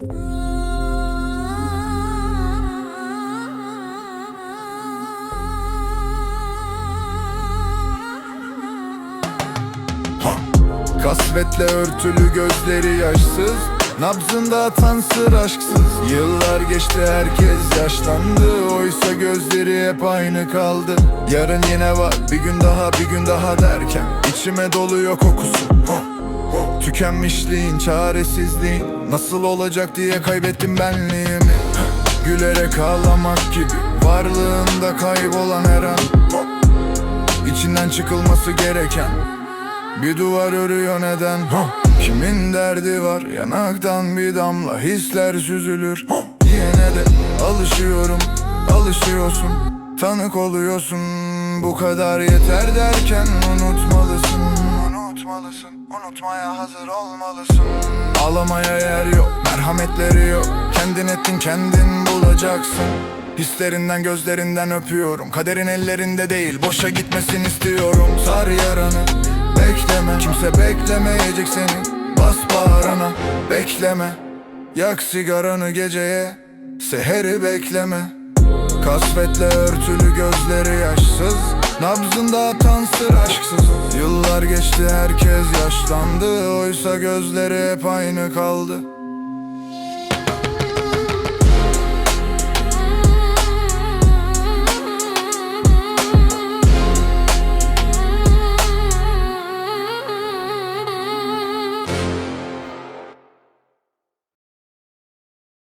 Kasvetle örtülü gözleri yaşsız Nabzında atan sır aşksız. Yıllar geçti herkes yaşlandı Oysa gözleri hep aynı kaldı. Yarın yine var bir gün daha bir gün daha derken içime doluyor kokusu Tükenmişliğin çaresizliğin. Nasıl olacak diye kaybettim benliğimi. Gülerek ağlamak gibi Varlığında kaybolan her an. İçinden çıkılması gereken bir duvar örüyor neden? Kimin derdi var? Yanaktan bir damla hisler süzülür. Yine de alışıyorum alışıyorsun. Tanık oluyorsun bu kadar yeter derken unutmalısın Unutmalısın unutmaya hazır olmalısın. Ağlamaya yer yok merhametleri yok. Kendin ettin kendin bulacaksın. Hislerinden gözlerinden öpüyorum. Kaderin ellerinde değil boşa gitmesin istiyorum. Sar yaranı bekleme. Kimse beklemeyecek seni. Bas bağrına bekleme. Yak sigaranı geceye Seheri bekleme Kasvetle örtülü gözleri yaşsız. Nabzında atan sır aşksız. Yıllar geçti herkes yaşlandı. Oysa gözleri hep aynı kaldı